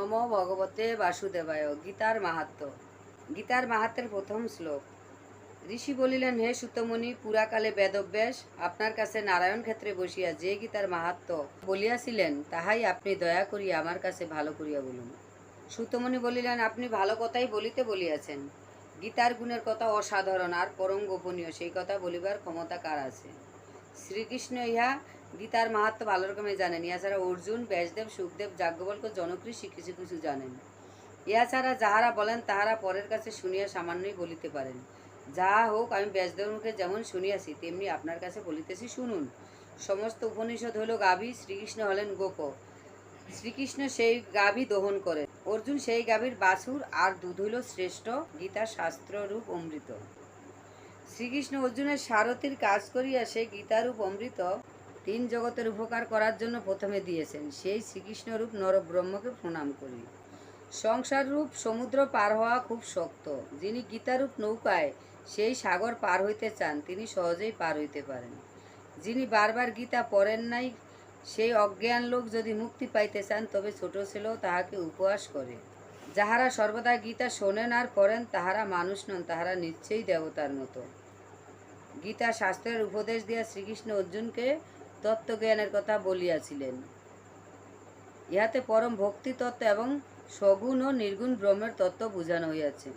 নম ভগবতে বাসুদেবায়, গীতার মাহাত্ম। গীতার মাহাত্মের প্রথম শ্লোক। ঋষি বলিলেন, হে সুতমণি পুরাকালে বেদব্যাস, আপনার কাছে নারায়ণ ক্ষেত্রে বসিয়া যে গীতার মাহাত্ম বলিয়াছিলেন, তাহাই আপনি দয়া করিয়া আমার কাছে ভালো করিয়া বলুন। সুতমণি বলিলেন, আপনি ভালো কথাই বলিতে বলিয়াছেন। গীতার গুণের কথা অসাধারণ, আর পরম গোপনীয়, সেই কথা বলিবার ক্ষমতা কার আছে? শ্রীকৃষ্ণ ইহা গীতার মাহাত্ম ভালো রকমের জানেন। ইহা ছাড়া অর্জুন, ব্যাসদেব, সুখদেব, যাজ্ঞবল্ক জনপ্রিয় কিছু কিছু জানেন। ইহা ছাড়া যাহারা বলেন, তাহারা পরের কাছে শুনিয়া সামান্যই বলিতে পারেন। যাহা হোক, আমি ব্যাসদেবের মুখে যেমন শুনিয়াছি, তেমনি আপনার কাছে বলিতেছি শুনুন। সমস্ত উপনিষদ হইল গাভী, শ্রীকৃষ্ণ হলেন গোপ। শ্রীকৃষ্ণ সেই গাভী দহন করেন। অর্জুন সেই গাভীর বাছুর আর দুধ হইল শ্রেষ্ঠ গীতা শাস্ত্ররূপ অমৃত। শ্রীকৃষ্ণ অর্জুনের সারথীর কাজ করিয়া সেই গীতারূপ অমৃত তিন জগতের উপকার করার জন্য প্রথমে দিয়েছেন। সেই শ্রীকৃষ্ণরূপ নরব্রহ্মকে প্রণাম করি। সংসার রূপ সমুদ্র পার হওয়া খুব শক্ত। যিনি গীতারূপ নৌকায় সেই সাগর পার হইতে চান, তিনি সহজেই পার হইতে পারেন। যিনি বারবার গীতা পড়েন নাই, সেই অজ্ঞান লোক যদি মুক্তি পাইতে চান, তবে ছোট ছেলেও তাহাকে উপহাস করে। যাহারা সর্বদা গীতা শোনেন আর পড়েন, তাহারা মানুষ নন, তাহারা নিশ্চয়ই দেবতার মতো। গীতা শাস্ত্রের উপদেশ দিয়া শ্রীকৃষ্ণ অর্জুনকে তত্ত্বজ্ঞানের কথা বলিয়াছিলেন। ইহাতে পরম ভক্তি তত্ত্ব এবং সগুণ ও নির্গুণ ব্রহ্মের তত্ত্ব বোঝানো হইয়াছে।